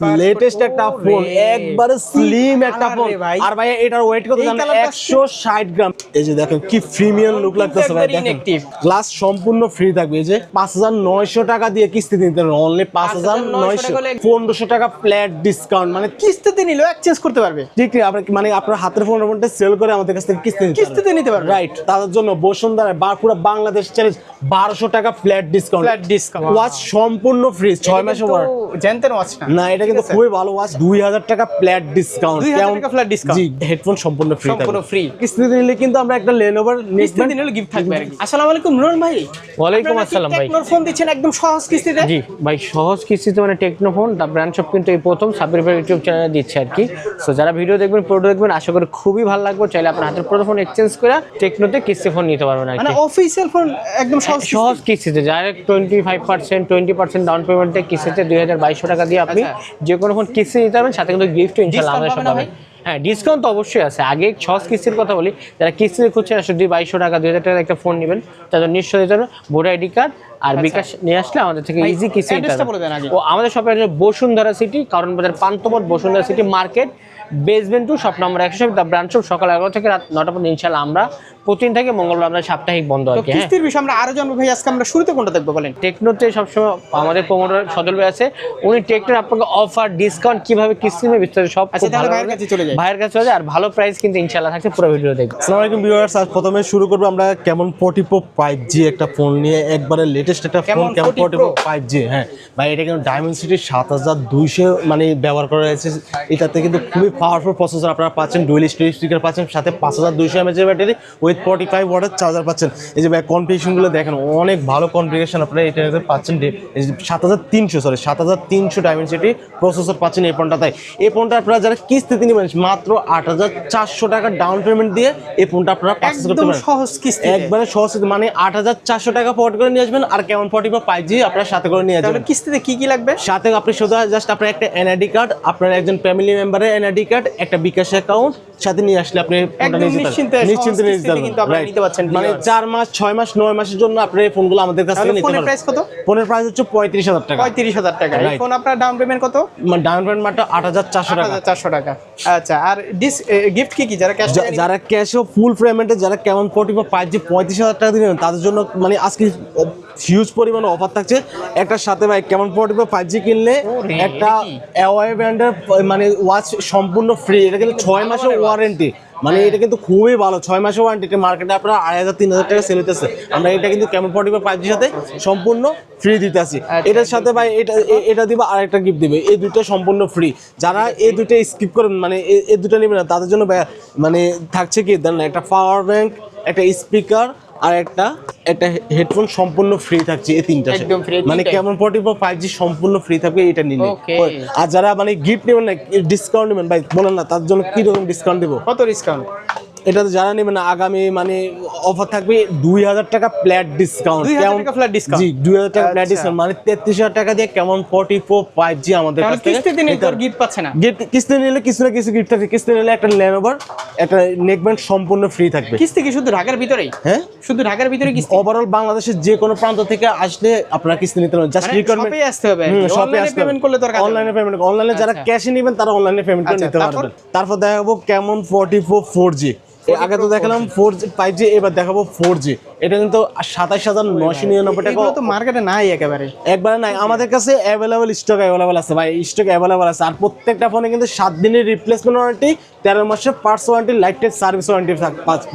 Latest একটা phone একবারে slim একটা ফোন আর ভাই এটার ওয়েট কত জানেন? 160 গ্রাম। এই যে দেখেন কি প্রিমিয়াম লুক লাগতেছে ভাই দেখেন। গ্লাস সম্পূর্ণ ফ্রি থাকবে। এই যে 5900 টাকা দিয়ে কিস্তি দিতে অনলি 5900 টাকা হলে 5900 1500 টাকা ফ্ল্যাট ডিসকাউন্ট মানে কিস্তিতে নিলেও এক্সচেঞ্জ করতে পারবে। ঠিক ঠিক আপনার মানে আপনার হাতের ফোনের ফোনটা সেল করে আমাদের কাছ থেকে কিস্তি কিস্তিতে নিতে পারবে। রাইট তাদের জন্য বসুন্ধরা বা পুরো বাংলাদেশ চ্যালেঞ্জ 1200 টাকা flat discount Flat discount। Watch সম্পূর্ণ ফ্রি 6 মাসের ওয়ারেন্টি জানতেন ওয়াচ না। না এটা কিন্তু খুবই ভালো ওয়াচ দুই হাজার টাকা ফ্ল্যাট ডিসকাউন্ট 2000 টাকা flat discount। জি হেডফোন সম্পূর্ণ ফ্রি সম্পূর্ণ free। কিস্তিতে নিলে কিন্তু আমরা একটা লেনোভার কিস্তিতে নিলে গিফট থাকবে আর কি। আসসালামু আলাইকুম নুরুল ভাই। আপনারা কি আসসালাম ভাই। টেকনোর ফোন দিচ্ছেন একদম সহজ কিস্তিতে? জি ভাই সহজ কিস্তিতে মানে টেকনোফোন দ্য ব্র্যান্ড শপ কিন্তু এই প্রথম সাবির ভাই ইউটিউব চ্যানেলে দিচ্ছে আর কি। সো যারা ভিডিও দেখবেন প্রোডাক্ট দেখবেন আশা করি খুবই ভালো লাগবে। চাইলে আপনার হাতের পুরো ফোন এক্সচেঞ্জ করে টেকনোতে কিস্তি ফোন নিতে পারবেন আর কি মানে কি। অফিসিয়াল ফোন একদম সহজ সহজ কিস্তিতে direct twenty five percent twenty percent down পেমেন্টে কিস্তিতে দুই হাজার বাইশশো টাকা দিয়ে আপনি আচ্ছা। যে কোনো ফোন কিস্তি নিতে পারবেন সাথে কিন্তু গিফট ইনশাল্লাহ আমাদের পাবেন হ্যাঁ ডিসকাউন্ট তো অবশ্যই আছে। আগে ছস কিস্তির কথা বলি যারা কিস্তিতে খুঁজছেন দুই বাইশশো টাকা দুই হাজার টাকার একটা ফোন নেবেন। তাদের নিশ্চয় দিতে হবে ভোটার আইডি কার্ড আর বিকাশ নিয়ে আসলে আমাদের থেকে ইজি কিস্তি। ও আমাদের শপের বসুন্ধরা সিটি কারণ বাজার Panthapath Bashundhara city market basement two shop নম্বর একশো দ্য ব্রাঞ্চ শপ সকাল এগারো থেকে রাত নটা পর্যন্ত ইনশাল্লাহ আমরা প্রতিদিন থেকে মঙ্গলবার আমরা সাপ্তাহিক বন্ধ আর কি হ্যাঁ। কিস্তির বিষয়ে আমরা আরও জানব ভাই আজকে আমরা শুরুতে কোনটা দেখব বলেন? টেকনোতে সবসময় আমাদের প্রমোটার সদল ভাই আছে উনি টেকনোর আপনাকে অফার ডিসকাউন্ট কীভাবে কিস্তি নেবে বিস্তারিত সব আচ্ছা, তাহলে ভাইয়ের কাছে চলে যাই। ভাইয়ের কাছে চলে যায় আর ভালো প্রাইস কিন্তু ইনশাল্লাহ থাকছে পুরো ভিডিও দেখবে আসসালামু আলাইকুম ভিউয়ার্স আজ প্রথমে শুরু করব আমরা কেমন পটিপো ফাইভ জি একটা ফোন নিয়ে একবারে লেটেস্ট একটা ফোন কেমন কেমন 40 পটিপো Pro? ফাইভ জি হ্যাঁ। ভাই এটা কিন্তু ডায়মন্ড সিটির সাত হাজার দুইশো মানে ব্যবহার করা হয়েছে এটাতে কিন্তু খুবই পাওয়ারফুল প্রসেসর আপনারা পাচ্ছেন ডুয়েল স্টোরেজ স্পিকার পাচ্ছেন সাথে পাঁচ হাজার দুইশো এমএচ এর ব্যাটারি উইথ ফর্টি ফাইভ ওয়াটের চার্জার পাচ্ছেন। এই যে কনফিগেশনগুলো দেখেন অনেক ভালো কনফিগেশন আপনারা এটাতে পাচ্ছেন। সাত হাজার তিনশো সরি সাত হাজার তিনশো ডায়মন্ড সিটি প্রসেসর পাচ্ছেন এই ফোনটাতে এই ফোনটা আপনারা যারা কিস্তিতে নেবেন মাত্র আট হাজার চারশো টাকা ডাউন পেমেন্ট দিয়ে এই ফোনটা আপনারা পারচেস করতে পারেন। সহজ কিস্তি একবারে সহজ মানে আট হাজার চারশো টাকা পকেট করে নিয়ে আসবেন আর কেমন ফর্টি বা ফাইভ জি আপনার সাথে করে নিয়ে যাবেন কিস্তিতে কি কি লাগবে? সাথে আপনি শুধু জাস্ট আপনার একটা এনআইডি কার্ড আপনার একজন ফ্যামিলি মেম্বারের এনআইডি কার্ড একটা বিকাশ অ্যাকাউন্ট সাথে নিয়ে আসলে আপনি নিশ্চিন্তে. নিতে পারছেন মানে চার মাস ছয় মাস নয় মাসের জন্য আপনি ফোনগুলো আমাদের কাছ থেকে নিতে ফোনের পারবেন। প্রাইস কত? ফোনের প্রাইস হচ্ছে পঁয়ত্রিশ হাজার টাকা। পঁয়ত্রিশ হাজার টাকা। ফোন আপনার ডাউন পেমেন্ট কত? ডাউন পেমেন্ট মাত্র আট হাজার চারশো টাকা। চারশো টাকা। আচ্ছা আর ডিস গিফট কি কি? যারা ক্যাশ যারা ক্যাশও ফুল পেমেন্টে যারা কেমন ফোর্টি বা ফাইভ জি পঁয়ত্রিশ হাজার টাকা দিবেন তাদের জন্য মানে আজকে হিউজ পরিমাণে অফার থাকছে। একটার সাথে ভাই কেমন ফোর্টি বা ফাইভ জি কিনলে একটা অ্যাওয়াই ব্র্যান্ডের মানে ওয়াচ সম্পূর্ণ ফ্রি এটা কিন্তু ছয় মাসের ওয়ারেন্টি মানে এটা কিন্তু খুবই ভালো। ছয় মাসের ওয়ারেন্টি এটা মার্কেটে আপনারা আড়াই হাজার তিন হাজার টাকা সেল হতেছে আমরা এটা কিন্তু কেমন ফোর্টি বা ফাইভ জির সাথে সম্পূর্ণ ফ্রি দিতে আসি আচ্ছা, এটার সাথে ভাই এটা এটা দিবে আর একটা গিফট দিবে। এই দুটো সম্পূর্ণ ফ্রি যারা এই দুটো স্কিপ করবেন মানে এই দুটো নেবে না তাদের জন্য মানে থাকছে কি? দেন না একটা পাওয়ার ব্যাংক একটা স্পিকার আর একটা একটা হেডফোন সম্পূর্ণ ফ্রি থাকছে এই তিনটা একদম মানে কেমন পটি বা ফাইভ জি সম্পূর্ণ ফ্রি থাকবে এটা নিলে আর যারা মানে গিফট নেবেন না ডিসকাউন্ট নেবেন ভাই বলেন না তার জন্য কি রকম ডিসকাউন্ট দেবো? কত ডিসকাউন্ট এটাতে যারা নেবেন না আগামী মানে অফার থাকবে দুই হাজার টাকা ফ্ল্যাট ডিসকাউন্ট 2000 টাকা flat discount? জি দুই হাজার টাকা ফ্ল্যাট আচ্ছা। ডিসকাউন্ট মানে তেত্রিশ হাজার টাকা দিয়ে কেমন ফোর্টি ফোর ফাইভ জি আমাদের কিস্তিতে। গিফট পাচ্ছে না। গিফট কিস্তি নিলে কিছু না কিছু গিফট থাকে কিস্তি নিলে একটা ল্যানোভার একটা নেকব্যান্ড সম্পূর্ণ ফ্রি থাকবে। কিস্তি কি শুধু ঢাকার ভিতরেই? হ্যাঁ? শুধু ঢাকার ভিতরে কিস্তি? ওভারঅল বাংলাদেশের যে কোনো প্রান্ত থেকে আসলে আপনারা কিস্তি নিতে পারবেন। জাস্ট মানে রিকোয়ারমেন্ট শপেই আসতে হবে। শপে অনলাইনে পেমেন্ট করলে তোর কাছে অনলাইনে পেমেন্ট অনলাইনে যারা আচ্ছা। ক্যাশে নেবেন তারা অনলাইনে পেমেন্ট করে আচ্ছা, নিতে তারপর? পারবেন। তারপর দেখাবো কেমন ফোর্টি ফোর ফোর জি আগে তো দেখালাম ফোর জি ফাইভ জি এবার দেখাবো ফোর জি এটা কিন্তু সাতাশ হাজার নয়শো নিরানব্বই টাকা। তো মার্কেটে নাই একেবারে। একবারে নাই। আমাদের কাছে অ্যাভেলেবল স্টক অ্যাভেলেবল আছে। ভাই স্টক অ্যাভেলেবল আছে। আর প্রত্যেকটা ফোনে কিন্তু সাত দিনের রিপ্লেসমেন্ট ওয়ারেন্টি তেরো মাসের parts warranty life time service warranty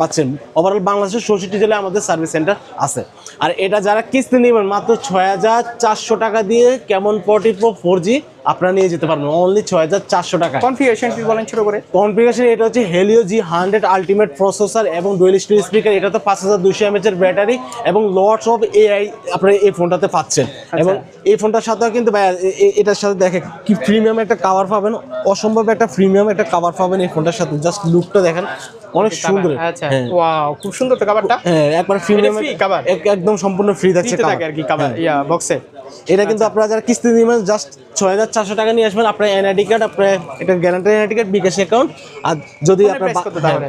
পাচ্ছেন। ওভারঅল বাংলাদেশের চৌষট্টি জেলায় আমাদের সার্ভিস সেন্টার আছে। আর এটা যারা কিস্তি নেবেন মাত্র ছয় হাজার চারশো টাকা দিয়ে কেমন ফোর্টি ফোর ফোর জি আপনারা নিয়ে যেতে পারবেন। অনলি ছয় হাজার চারশো টাকা। কনফিগারেশন কি বলেন ছোট করে? কনফিগারেশন এটা হচ্ছে Helio G hundred ultimate processor এবং ডুয়েল স্টোরেজ স্পিকার এটা তো পাঁচ হাজার দুশো এমএচ এর ব্যাটারি এবং লটস অফ এআই আপনারা এই ফোনটাতে পাচ্ছেন। এবং এই ফোনটার সাথেও কিন্তু ভাই, এটার সাথে দেখে কি প্রিমিয়াম একটা কাভার পাবেন অসম্ভব একটা প্রিমিয়াম একটা কাভার পাবেন এই ফোনটার সাথে জাস্ট লুকটা দেখেন অনেক সুন্দর। আচ্ছা হ্যাঁ। ওয়াও খুব সুন্দর তো কভারটা হ্যাঁ একবার প্রিমিয়াম কভার একদম সম্পূর্ণ ফ্রি থাকছে কভার আর কি কভার হ্যাঁ। ইয়া বক্সে এটা কিন্তু আপনারা যারা কিস্তি নেবেন জাস্ট ছয় হাজার চারশো টাকা নিয়ে আসবেন। আপনার এনআইডি কার্ড আপনার একটা guarantee NID card bKash account আর যদি আপনার?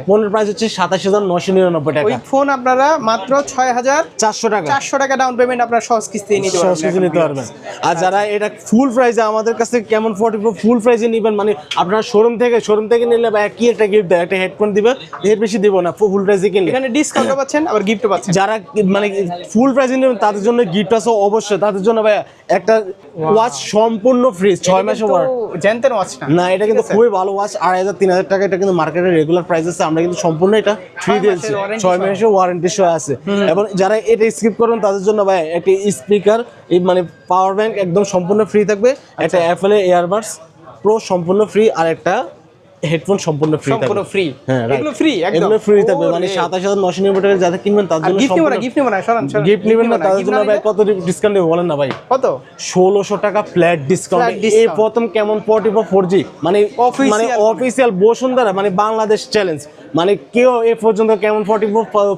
ফোনের প্রাইস হচ্ছে সাতাশ হাজার নশো নিরানব্বই ওই টাকা ফোন আপনারা মাত্র ছয় হাজার চারশো টাকা। চারশো টাকা ডাউন পেমেন্ট আপনার সহজ কিস্তি নিতে সহজ কিছু নিতে পারবেন। আর যারা এটা ফুল প্রাইসে আমাদের কাছে কেমন ফর্টি ফুল প্রাইসে নেবেন মানে আপনার শোরুম থেকে শোরুম থেকে নিলে বা কি একটা গিফট দেয় একটা হেডফোন দিবে এর বেশি দিব না ফুল প্রাইসে কিনলে। এখানে ডিসকাউন্টও পাচ্ছেন আবার গিফট পাচ্ছেন। যারা মানে ফুল প্রাইসে নেবেন তাদের জন্য গিফট আছে অবশ্যই তাদের জন্য একটা ওয়াচ সম্পূর্ণ ফ্রি ছয় মাসে জানতেন ওয়াচ না। না এটা কিন্তু খুবই ভালো ওয়াচ আড়াই হাজার তিন হাজার টাকা এটা কিন্তু মার্কেটের রেগুলার প্রাইস আছে আমরা কিন্তু সম্পূর্ণ এটা ফ্রি দিয়েছি। ছয়। মাসের ওয়ারেন্টি সহ আছে। এবং যারা এটা স্কিপ করবেন তাদের জন্য ভাই একটি স্পিকার মানে পাওয়ার ব্যাংক একদম সম্পূর্ণ ফ্রি থাকবে আচ্ছা। একটা অ্যাপেল এয়ারবাডস প্রো সম্পূর্ণ ফ্রি আর একটা হেডফোন সম্পূর্ণ ফ্রি সম্পূর্ণ ফ্রি হ্যাঁ এগুলো ফ্রি একদম। এগুলো ফ্রি থাকবে। মানে ওরে। সাতাশ হাজার নশো নিরানব্বই টাকা যাদের কিনবেন আর জন্য গিফট নেব না গিফট নেব না সরান সরান। গিফট নেবেন না gift জন্য ভাই কত ডিসকাউন্ট দেবো বলেন না ভাই? কত? ষোলোশো টাকা ফ্ল্যাট ডিসকাউন্ট এই প্রথম কেমন ফোর্টি ফোর জি মানে Official মানে। অফিসিয়াল বসুন্ধরা মানে বাংলাদেশ চ্যালেঞ্জ মানে কেউ এ পর্যন্ত কেমন ফোর্টি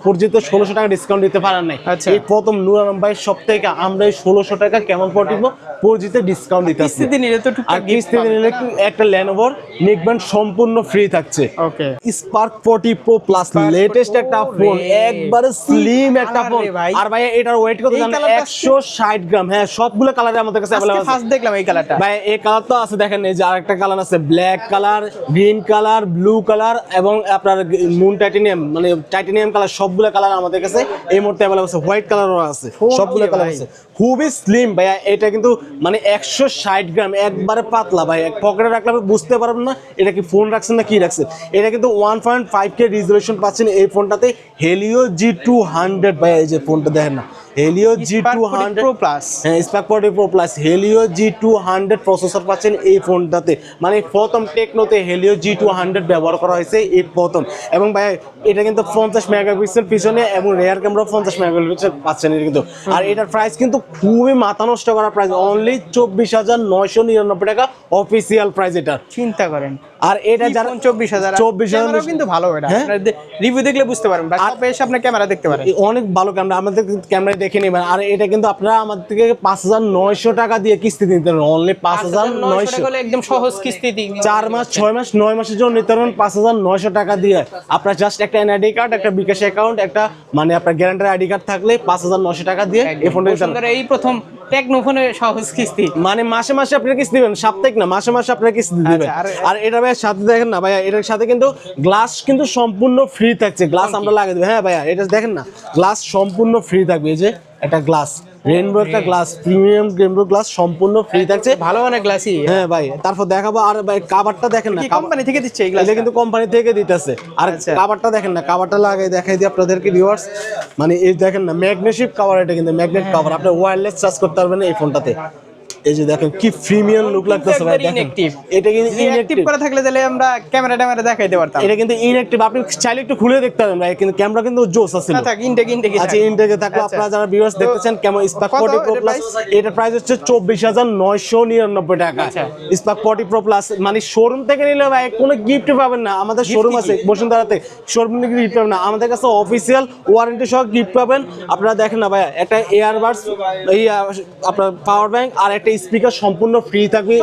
ফোর জি তে ষোলোশো টাকা ডিসকাউন্ট দিতে পারেন নাই। আচ্ছা। এই প্রথম নুরানম ভাই সব থেকে আমরা এই ষোলোশো টাকা কেমন ফোর্টি ফোর জি তে ডিসকাউন্ট দিতে। কিস্তিতে নিলে তো আর কিস্তিতে নিলে একটা ল্যানোভর নিকব্যান্ড সম্পূর্ণ ফ্রি থাকছে। Okay Spark forty pro plus latest একটা ফোন একবারে স্লিম একটা ফোন আর ভাই এটার ওয়েট কত জানেন? colourটা একশো ষাট গ্রাম। হ্যাঁ সবগুলো কালারে আমাদের কাছে অ্যাভেলেবল আছে। ফার্স্ট দেখলাম এই কালারটা ভাই এই কালার তো আছে দেখেন এই যে আরেকটা কালার আছে black colour green colour blue colour এবং আপনার মুন টাইটেনিয়াম মানে টাইটেনিয়াম কালার সবগুলো কালার আমাদের কাছে এই মুহূর্তে অ্যাভেলেবল আছে। হোয়াইট কালারও আছে সবগুলো কালার আছে। খুবই স্লিম ভাইয়া। এটা কিন্তু মানে একশো ষাট গ্রাম, একবারে পাতলা ভাই পকেটে রাখলে বুঝতে পারবেন না এটা কি ফোন রাখছেন না কি রাখছেন। এটা কিন্তু one point five K resolution পাচ্ছেন এই ফোনটাতে হেলিও জি টু হান্ড্রেড ভাই এই যে ফোনটা দেখেন না। Helio G two hundred pro plus হ্যাঁ Spark forty pro plus Helio G two hundred processor পাচ্ছেন এই ফোনটাতে মানে প্রথম টেকনোতে হেলিও জি টু হান্ড্রেড ব্যবহার করা হয়েছে এই প্রথম। এবং ভাই এটা কিন্তু পঞ্চাশ মেগাপিক্সেল পিছনে এবং রেয়ার ক্যামেরা পঞ্চাশ মেগাপিক্সেল পাচ্ছেন এটা কিন্তু। আর এটার প্রাইস কিন্তু খুবই মাথা নষ্ট করা প্রাইস অনলি চব্বিশ হাজার নয়শো নিরানব্বই টাকা অফিসিয়াল প্রাইস এটা। চিন্তা করেন। আর এটা যারা চব্বিশ হাজার চব্বিশ হাজার কিন্তু ভালো এটা। হ্যাঁ? রিভিউ দেখলে বুঝতে পারবেন। এসে আপনার ক্যামেরা দেখতে পারেন। অনেক ভালো ক্যামেরা আমাদের ক্যামেরা দেখে নেবেন। আর এটা কিন্তু আপনারা আমাদের থেকে পাঁচ হাজার নয়শো টাকা দিয়ে কিস্তি পারেন। অনলি পাঁচ হাজার নয়শো। একদম সহজ কিস্তি চার মাস ছয় মাস নয় মাসের জন্য নিতে পারবেন পাঁচ হাজার নয়শো টাকা দিয়ে। আপনার জাস্ট একটা এনআইডি কার্ড একটা বিকাশ অ্যাকাউন্ট একটা মানে আপনার গ্যারান্টার আইডি কার্ড থাকলে পাঁচ হাজার নয়শো টাকা দিয়ে এই ফোনটা। এই প্রথম টেকনো সহজ কিস্তি। মানে মাসে মাসে আপনি কিস্তি দিবেন সাপ্তাহিক না মাসে মাসে আপনার কিস্তি দিবেন। আচ্ছা, আর- আর এটা ভাইয়া সাথে দেখেন না ভাইয়া এটার সাথে কিন্তু গ্লাস কিন্তু সম্পূর্ণ ফ্রি থাকছে। গ্লাস আমরা লাগিয়ে দেবো। হ্যাঁ ভাইয়া এটা দেখেন না গ্লাস সম্পূর্ণ ফ্রি থাকবে। এই যে একটা গ্লাস রেনবো একটা গ্লাস প্রিমিয়াম রেনবো গ্লাস সম্পূর্ণ ফ্রি থাকছে। ভালো মানে গ্লাসই হ্যাঁ ভাই তারপর দেখাবো আর ভাই কাভারটা দেখেন না কোম্পানি থেকে দিচ্ছে এই এটা গ্লাস কিন্তু কোম্পানি থেকে দিতেছে। আর আচ্ছা। কাভারটা দেখেন না কাভারটা লাগাই দেখাই দিই আপনাদেরকে ভিউয়ার্স মানে এই দেখেন না ম্যাগনেটিক কাভার এটা কিন্তু ম্যাগনেট। কাভার আপনি ওয়্যারলেস চার্জ করতে পারবেন এই ফোনটাতে এই যে দেখেন কি প্রিমিয়াম লুক লাগতেছে ভাই দেখেন। এটা কিন্তু অ্যাক্টিভ ইনঅ্যাক্টিভ করে থাকলে তাহলে আমরা ক্যামেরা ট্যামেরা দেখাইতে পারতাম। এটা কিন্তু ইনঅ্যাক্টিভ আপনি চাইলে একটু খুলে দেখতে পারেন ভাই কিন্তু ক্যামেরা কিন্তু জোস আছে না থাক ইনটেক ইনটেক আচ্ছা ইনটেকে থাকলে। আচ্ছা। আপনারা যারা ভিউয়ার্স দেখতেছেন কেমন স্পার্ক কত 40 প্রো প্লাস এটা প্রাইস হচ্ছে 24999 টাকা। স্পার্ক 40 প্রো প্লাস মানে শোরুম থেকে নিলে ভাই কোনো গিফট পাবেন না। আমাদের শোরুম আছে বসুন্ধরাতে। শোরুম থেকে গিফট পাবেন না। আমাদের কাছে অফিসিয়াল ওয়ারেন্টি সহ গিফট পাবেন। আপনারা দেখেন না ভাই একটা এয়ারবাডস এই আপনার পাওয়ার ব্যাংক আর একটা স্পিকার সম্পূর্ণ ফ্রি থাকবে।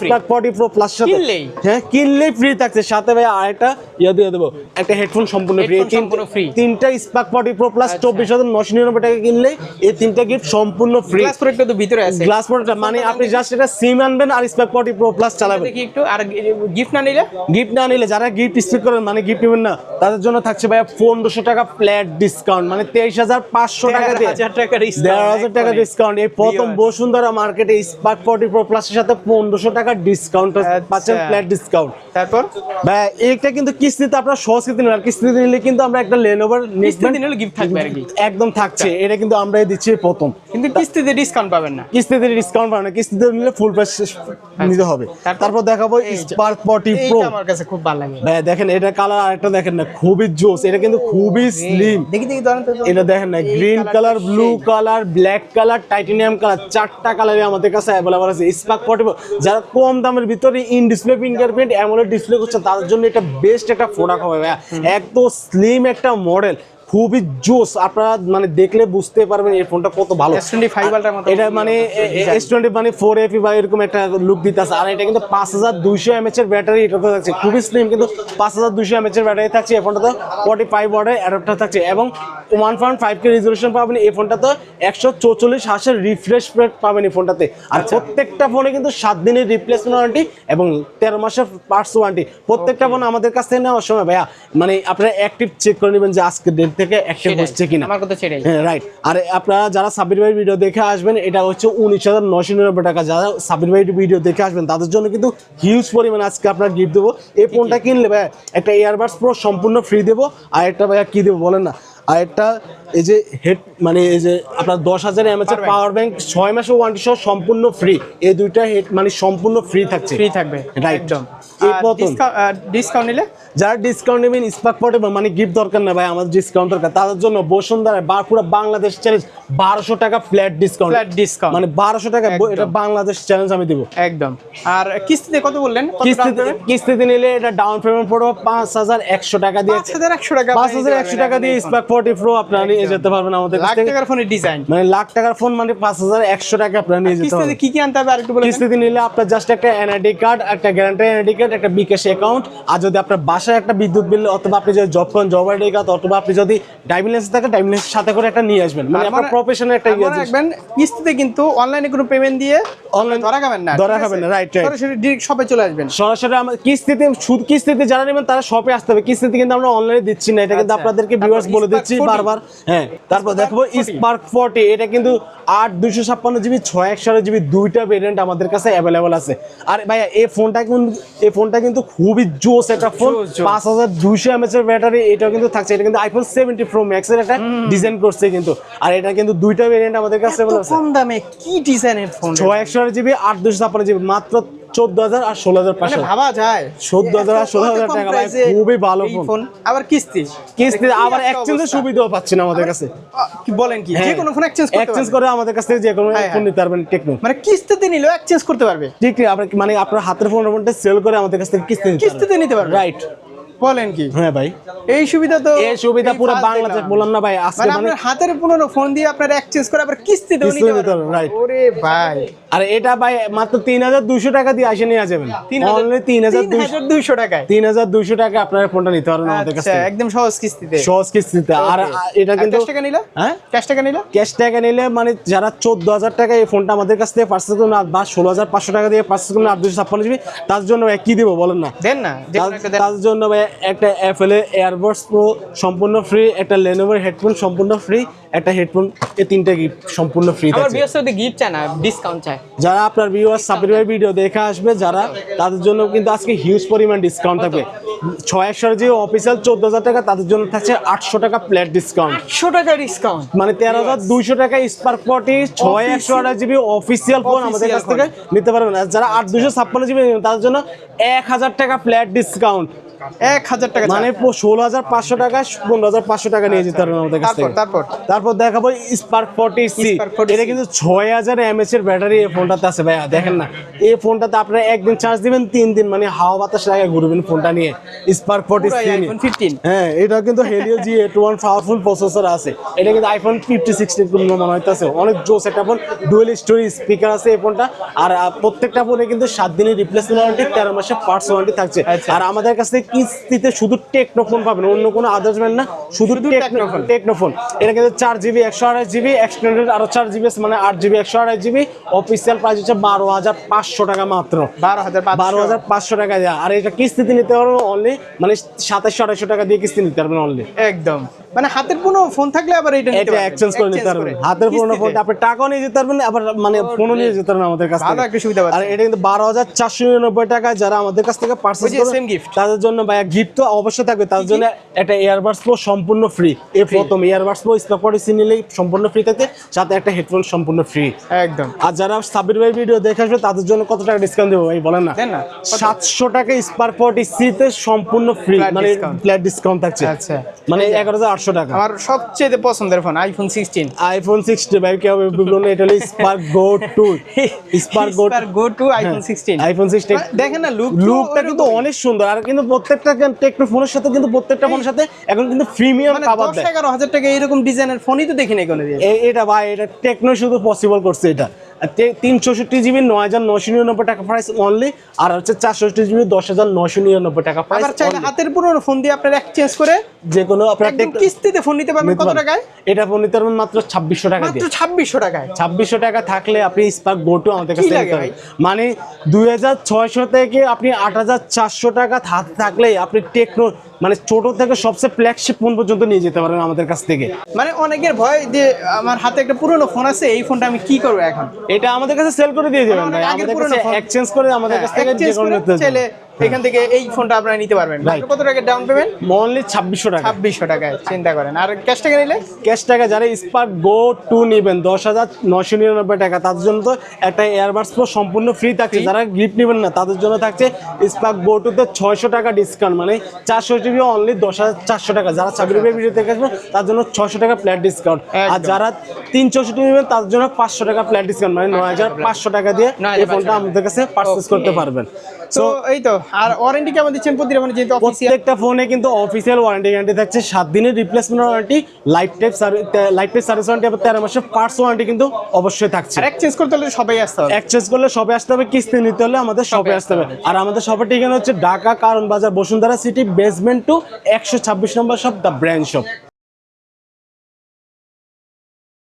স্পার্ক 40 প্রো প্লাস সাথে। কিনলেই? হ্যাঁ কিনলেই ফ্রি থাকছে। সাথে ভাই আরেকটা ইয়ে দিয়ে দেবো। একটা হেডফোন সম্পূর্ণ ফ্রি সম্পূর্ণ free। তিনটা স্পার্ক 40 প্রো প্লাস। চব্বিশ হাজার নশো নিরানব্বই টাকা কিনলে এই তিনটা গিফট সম্পূর্ণ ফ্রি গ্লাস প্রোডাক্ট তো ভিতরে আছে। গ্লাস প্রোডাক্ট মানে আপনি জাস্ট এটা সিম আনবেন আর স্পার্ক 40 প্রো প্লাস চালাবেন। দেখি একটু। আর গিফট না নিলে? গিফট না নিলে যারা গিফট স্পিক করেন মানে গিফট নেবেন না তাদের জন্য থাকছে ভাই পনেরোশো টাকা ফ্ল্যাট ডিসকাউন্ট মানে তেইশ হাজার পাঁচশো টাকা দিয়ে। হাজার টাকা দেড় হাজার টাকা ডিসকাউন্ট এই প্রথম বসুন্ধরা মার্কেটে স্পার্ক ফোর্টি প্রো প্লাসের সাথে পনেরোশো টাকা ডিসকাউন্ট আচ্ছা। পাচ্ছেন ফ্ল্যাট ডিসকাউন্ট তারপর? ভাই কিন্তু কিস্তিতে আপনার সহজ কিস্তি নেবেন। আর কিস্তিতে নিলে কিন্তু আমরা একটা লেনোভার কিস্তিতে নিলে gift থাকবে আর কি। একদম থাকছে। এটা কিন্তু আমরাই দিচ্ছি প্রথম। কিন্তু কিস্তিতে ডিসকাউন্ট পাবেন না। কিস্তিতে ডিসকাউন্ট পাবেন না। কিস্তিতে নিলে ফুল প্রাইস নিতে হবে। তারপর? দেখাবো স্পার্ক ফোর্টি প্রো আমার কাছে খুব ভালো লাগে। ভাই দেখেন এটা কালার আরেকটা দেখেন না খুবই জোস। এটা কিন্তু খুবই স্লিম দেখি দেখি এটা দেখেন না green colour blue colour black colour titanium colour চারটা কালারে আমাদের কাছে অ্যাভেলেবল আছে স্পার্ক পোর্টেবল যারা কম দামের ভিতরে in display fingerprint AMOLED display করছে তাদের জন্য এটা বেস্ট একটা প্রোডাক্ট হবে ভাইয়া। এত স্লিম একটা মডেল খুবই জোস আপনারা মানে দেখলে বুঝতে পারবেন এই ফোনটা কত ভালো। S25 আলট্রার মতো এটা মানে এস টোয়েন্টি মানে ফোর এফি বা এরকম একটা লুক দিতেছে আর এটা কিন্তু পাঁচ হাজার দুইশো এমএচ এর ব্যাটারি এটা থাকছে। খুবই স্লিম কিন্তু পাঁচ হাজার দুইশো এমএচ এর ব্যাটারি থাকছে। এই ফোনটাতে ফর্টি ফাইভ ওয়ার্ডের অ্যাডাপ্টার থাকছে। এবং one point five K resolution পাবেন এই ফোনটাতে। একশো চৌচল্লিশ হাসের রিফ্রেশ রেট পাবেন এই ফোনটাতে। আর প্রত্যেকটা ফোনে কিন্তু সাত দিনের রিপ্লেসমেন্ট ওয়ারেন্টি এবং তেরো মাসের পার্টস ওয়ারেন্টি প্রত্যেকটা ফোন আমাদের কাছ থেকে নেওয়ার সময় ভাইয়া মানে আপনারা অ্যাক্টিভ চেক করে নেবেন যে আজকের ডেট থেকে অ্যাক্টিভ হচ্ছে কিনা। আমার কথা সেটাই। হ্যাঁ রাইট আর আপনারা যারা সাবির ভাই ভিডিও দেখে আসবেন এটা হচ্ছে উনিশ হাজার নশো নিরানব্বই টাকা। যারা সাবির ভাই ভিডিও দেখে আসবেন তাদের জন্য কিন্তু হিউজ পরিমাণে আজকে আপনার গিফট দেবো। এই ফোনটা কিনলে ভাই একটা ইয়ারবাডস প্রো সম্পূর্ণ ফ্রি দেবো। আর একটা ভাইয়া কি দেবো বলেন না? আর একটা এই যে হেড মানে এই যে আপনার দশ হাজার এমএচ এর পাওয়ার ব্যাংক ছয় মাসের ওয়ারেন্টি সহ সম্পূর্ণ ফ্রি এই দুইটা হেড মানে সম্পূর্ণ ফ্রি থাকছে। ফ্রি থাকবে। Right. ডিসকাউন্ট নিলে? যারা ডিসকাউন্ট নেবেন স্পার্ক পোর্টেবল মানে গিফট দরকার না ভাই আমাদের ডিসকাউন্ট দরকার। তাদের জন্য বসুন্ধরা বা পুরো বাংলাদেশ চ্যালেঞ্জ বারোশো টাকা ফ্ল্যাট ডিসকাউন্ট ফ্ল্যাট ডিসকাউন্ট মানে বারোশো টাকা এটা বাংলাদেশ চ্যালেঞ্জ আমি দিব। একদম। আর কিস্তিতে কত বললেন? কিস্তিতে কিস্তিতে নিলে এটা ডাউন পেমেন্ট পড়বে পাঁচ হাজার একশো টাকা দিয়ে। পাঁচ হাজার একশো টাকা পাঁচ হাজার একশো টাকা দিয়ে স্পার্ক ফোর্টি প্রো আপনারা নিয়ে যেতে পারবেন আমাদের কাছ লাখ টাকার ফোনের ডিজাইন মানে লাখ টাকার ফোন মানে পাঁচ হাজার একশো টাকা আপনারা নিয়ে যেতে কিস্তিতে কি কি আনতে হবে আরেকটু বলে কিস্তিতে নিলে আপনার জাস্ট একটা এনআইডি কার্ড একটা গ্যারান্টি এনআইডি কার্ড একটা বিকাশ অ্যাকাউন্ট আর যদি আপনার বাসায় একটা বিদ্যুৎ বিল অথবা আপনি যদি জব করেন জব আইডি কার্ড অথবা আপনি যদি ড্রাইভিং লাইসেন্স থাকে ড্রাইভিং লাইসেন্স সাথে করে একটা নিয়ে আসবেন। মানে আপনার প্রফেশনাল একটা ইয়ে। রাখবেন কিস্তিতে কিন্তু অনলাইনে কোনো পেমেন্ট দিয়ে Online- ধরা খাবেন না ধরা খাবেন না, right, right. সরাসরি ডিরেক্ট শপে চলে আসবেন। সরাসরি আমার কিস্তিতে সুদ কিস্তিতে যারা নেবেন তারা শপে আসতে হবে। কিস্তিতে কিন্তু আমরা অনলাইনে দিচ্ছি না এটা কিন্তু আচ্ছা। আপনাদেরকে ভিউয়ার্স বলে দিচ্ছি 40 বারবার। হ্যাঁ তারপর দেখব স্পার্ক ফোর্টি এটা কিন্তু আট দুশো ছাপ্পান্ন জিবি ছয় একশো জিবি দুইটা ভেরিয়েন্ট আমাদের কাছে অ্যাভেলেবল আছে। আর ভাইয়া এই ফোনটা কিন্তু এই ফোনটা কিন্তু খুবই জোস একটা ফোন। পাঁচ হাজার দুইশো এমএচ এর ব্যাটারি এটাও কিন্তু থাকছে। এটা কিন্তু আইফোন সেভেন্টি প্রো ম্যাক্স এর একটা ডিজাইন করছে কিন্তু। আর এটা কিন্তু দুইটা ভেরিয়েন্ট আমাদের কাছে কম দামে কি ডিজাইনের ফোন ছয় একশো জিবি আট দুশো ছাপ্পান্ন জিবি মাত্র চোদ্দ হাজার আর ষোলো হাজার মানে পাঁচশো। ভাবা যায়। চোদ্দ হাজার আর ষোলো হাজার টাকা ভাই, খুবই ভালো ফোন। আবার কিস্তি। কিস্তি আবার এক্সচেঞ্জের। সুবিধাও পাচ্ছেন আমাদের কাছে। কি বলেন কি? যে কোনো ফোন এক্সচেঞ্জ একচেঞ্জ এক্সচেঞ্জ করে আমাদের কাছ থেকে যে কোনো হ্যাঁ, ফোন হ্যাঁ। নিতে পারবেন টেকনো মানে কিস্তিতে নিলেও এক্সচেঞ্জ করতে পারবে। ঠিক ঠিক আপনার মানে আপনার হাতের ফোন ফোনটা সেল করে আমাদের কাছ থেকে কিস্তি কিস্তিতে নিতে পারবে রাইট বলেন কি? হ্যাঁ ভাই। এই সুবিধা তো এই সুবিধা পুরো বাংলাদেশ বললাম না ভাই আজকে মানে মানে আপনার হাতের পুরনো ফোন দিয়ে আপনার এক্সচেঞ্জ করে আবার নিতে পারবেন। ওরে ভাই। আর এটা ভাই মাত্র তিন হাজার দুশো টাকা দিয়ে আসে নিয়ে যাবেন অনলি তিন হাজার তিন হাজার দুইশো টাকায়। তিন হাজার দুশো টাকা আপনার ফোনটা নিতে পারবেন আমাদের কাছ আচ্ছা একদম সহজ কিস্তিতে। সহজ কিস্তিতে। আর এটা কিন্তু ক্যাশ টাকা নিলে? হ্যাঁ? ক্যাশ টাকা নিলে? ক্যাশ টাকা নিলে মানে যারা চোদ্দ হাজার টাকা এই ফোনটা আমাদের কাছ থেকে পার্সেল করুন আর বা ষোলো হাজার পাঁচশো টাকা দিয়ে পার্সেল করুন আর দুশো ছাপ্পান্ন জিবি তার জন্য কি দেবো বলেন না? দেন না। তার জন্য ভাই একটা অ্যাপেলে এয়ারবাডস প্রো সম্পূর্ণ ফ্রি একটা লেনোভোর হেডফোন সম্পূর্ণ ফ্রি একটা হেডফোন এই তিনটা গিফট সম্পূর্ণ ফ্রি আমার বিয়ের সাথে গিফট চায় না ডিসকাউন্ট চায়। যারা আপনার ভিউয়ার সাবির ভাই ভিডিও দেখে আসবে যারা তাদের জন্য কিন্তু আজকে হিউজ পরিমাণ ডিসকাউন্ট থাকবে। ছয় একশো যে অফিসিয়াল চোদ্দ হাজার টাকা তাদের জন্য থাকছে আটশো টাকা প্লেট ডিসকাউন্ট আটশো টাকা ডিসকাউন্ট মানে তেরো হাজার দুইশো টাকা স্পার্ক ফর্টি ছয় একশো আঠাশ জিবি অফিসিয়াল ফোন আমাদের কাছ থেকে নিতে পারবেন। যারা আট দুশো ছাপ্পান্ন জিবি তাদের জন্য এক হাজার টাকা ফ্ল্যাট ডিসকাউন্ট এক হাজার টাকা মানে মানে ষোলো হাজার পাঁচশো টাকা পনেরো হাজার পাঁচশো টাকা নিয়ে যেতে পারবেন আমাদের কাছ থেকে। তারপর? তারপর দেখাবো স্পার্ক ফর্টি সি এটা কিন্তু ছয় হাজার এমএচ এর ব্যাটারি এই ফোনটাতে আছে ভাইয়া দেখেন না। এই ফোনটাতে আপনারা একদিন চার্জ দিবেন তিন দিন মানে হাওয়া বাতাস লাগে ঘুরবেন ফোনটা নিয়ে স্পার্ক ফর্টি সি হ্যাঁ এটা কিন্তু Helio G eight one powerful processor আছে। এটা কিন্তু আইফোন ফিফটি মনে হইতেছে। অনেক জোস একটা ফোন ডুয়েল স্টোরি স্পিকার আছে এই ফোনটা। আর প্রত্যেকটা ফোনে কিন্তু সাত দিনের রিপ্লেসমেন্ট ওয়ারেন্টি তেরো মাসের পার্টস ওয়ারেন্টি থাকছে। আচ্ছা। আর আমাদের কাছে কিস্তিতে শুধু টেকনো ফোন পাবেন অন্য কোনো আদার্স ব্যান্ড না শুধু টেকনোফোন। টেকনোফোন। এটা কিন্তু চার জিবি একশো আড়াই জিবি এক্সটেন্ডেড আরও চার জিবি মানে আট জিবি একশো আড়াই জিবি অফিসিয়াল প্রাইস হচ্ছে বারো হাজার পাঁচশো টাকা মাত্র। বারো হাজার বারো হাজার পাঁচশো টাকা দেওয়া আর এটা কিস্তিতে নিতে পারবেন অনলি মানে সাতাশশো আড়াইশো টাকা দিয়ে কিস্তি নিতে পারবেন অনলি একদম। মানে হাতের কোনো ফোন থাকলে আবার এটা এটা এক্সচেঞ্জ করে নিতে পারবেন। হাতের পুরোনো। ফোনটা আপনি টাকাও নিয়ে যেতে পারবেন আবার মানে ফোনও নিয়ে যেতে পারবেন আমাদের কাছ থেকে। একটা সুবিধা। আর এটা কিন্তু বারো হাজার চারশো নিরানব্বই টাকা যারা আমাদের কাছ থেকে তাদের জন্য ভাইয়া গিফট তো অবশ্যই থাকবে তার জন্য একটা ইয়ারবাডস প্রো সম্পূর্ণ ফ্রি এই প্রথম ইয়ারবাডস প্রো স্টক পলিসি নিলেই সম্পূর্ণ ফ্রি থাকে সাথে একটা হেডফোন সম্পূর্ণ ফ্রি একদম। আর যারা সাবির ভাই ভিডিও দেখে আসবে তাদের জন্য কত টাকা ডিসকাউন্ট দেবো ভাই বলেন না? সাতশো টাকা স্পার্ক ফোর্টি সিতে সম্পূর্ণ ফ্রি মানে। ফ্ল্যাট ডিসকাউন্ট থাকছে। আচ্ছা। মানে এগারো হাজার আটশো টাকা। আমার সবচেয়ে পছন্দের phone iPhone sixteen iPhone sixty ভাই কি হবে? বিপ্লব এটা হলো Spark Go two Spark Go Go two iPhone sixteen iPhone sixty দেখেন না লুক লুকটা কিন্তু অনেক সুন্দর আর কিন্তু প্রত্যেকটা টেকনো ফোনের সাথে কিন্তু প্রত্যেকটা ফোনের সাথে এখন কিন্তু প্রিমিয়াম মানে কাভার দশ দেয়। এগারো হাজার টাকা এরকম ডিজাইনের ফোনই তো দেখি নাই কোনো এটা ভাই এটা টেকনো শুধু পসিবল করছে এটা। তিন চৌষট্টি জিবি নয় হাজার নশো নিরানব্বই টাকা প্রাইস অনলি আর হচ্ছে চারষট্টি জিবি দশ হাজার নশো নিরানব্বই টাকা প্রাইস আবার চাইলে হাতের পুরনো ফোন দিয়ে আপনার এক্সচেঞ্জ করে যে কোনো আপনার কিস্তিতে ফোন নিতে পারবেন। কত টাকায়? এটা ফোন নিতে পারবেন মাত্র ছাব্বিশশো টাকা দিয়ে। মাত্র ছাব্বিশশো টাকায়। ছাব্বিশশো টাকা থাকলে আপনি স্পার্ক গোটু আমাদের কাছে নিতে পারেন। মানে দুই হাজার ছয়শো থেকে আপনি আট হাজার চারশো টাকা হাতে থাকলেই আপনি টেকনো মানে ছোট থেকে সবচেয়ে ফ্ল্যাগশিপ ফোন পর্যন্ত নিয়ে যেতে পারেন আমাদের কাছ থেকে। মানে অনেকের ভয় যে আমার হাতে একটা পুরনো ফোন আছে এই ফোনটা আমি কি করব এখন? এটা আমাদের কাছে সেল করে দিয়ে দেবেন অনেক ভাই। আমাদের পুরনো কাছে এক্সচেঞ্জ করে আমাদের কাছ থেকে যে কোনো এখান থেকে এই ফোনটা আপনারা নিতে পারবেন. কত টাকা ডাউন পেমেন্ট অনলি ছাব্বিশশো টাকা। ছাব্বিশশো টাকায় চিন্তা করেন। আর ক্যাশ টাকা নিলে? ক্যাশ টাকা যারা স্পার্ক গো টু নেবেন দশ হাজার নশো নিরানব্বই টাকা তাদের জন্য তো একটা এয়ারবাডস প্রো সম্পূর্ণ ফ্রি থাকছে। যারা গিফট নেবেন না তাদের জন্য থাকছে স্পার্ক গো টুতে ছয়শো টাকা ডিসকাউন্ট মানে চারশো জিবি অনলি দশ হাজার চারশো টাকা। যারা চাকরি পেয়ে ভিডিও দেখে আসবেন তার জন্য ছয়শো টাকা ফ্ল্যাট ডিসকাউন্ট আর যারা তিন চৌষট্টি নেবেন তার জন্য পাঁচশো টাকা ফ্ল্যাট ডিসকাউন্ট মানে নয় হাজার পাঁচশো টাকা দিয়ে এই ফোনটা আমাদের কাছে পারচেস করতে পারবেন। তো এই তো আর ওয়ারেন্টি কেমন দিচ্ছেন প্রতিটা মানে যেহেতু প্রত্যেকটা ফোনে কিন্তু অফিসিয়াল ওয়ারেন্টি গ্যারান্টি থাকছে। সাত দিনের replacement warranty life type life type service warranty আবার তেরো মাসের পার্টস ওয়ারেন্টি কিন্তু অবশ্যই থাকছে। এক্সচেঞ্জ করতে হলে সবাই আসতে হবে। এক্সচেঞ্জ করলে সবে আসতে হবে কিস্তি নিতে হলে আমাদের শপে আসতে হবে। আর আমাদের শপের ঠিকানা হচ্ছে ঢাকা কারণ বাজার বসুন্ধরা সিটি বেসমেন্ট টু একশো ছাব্বিশ number shop the brand shop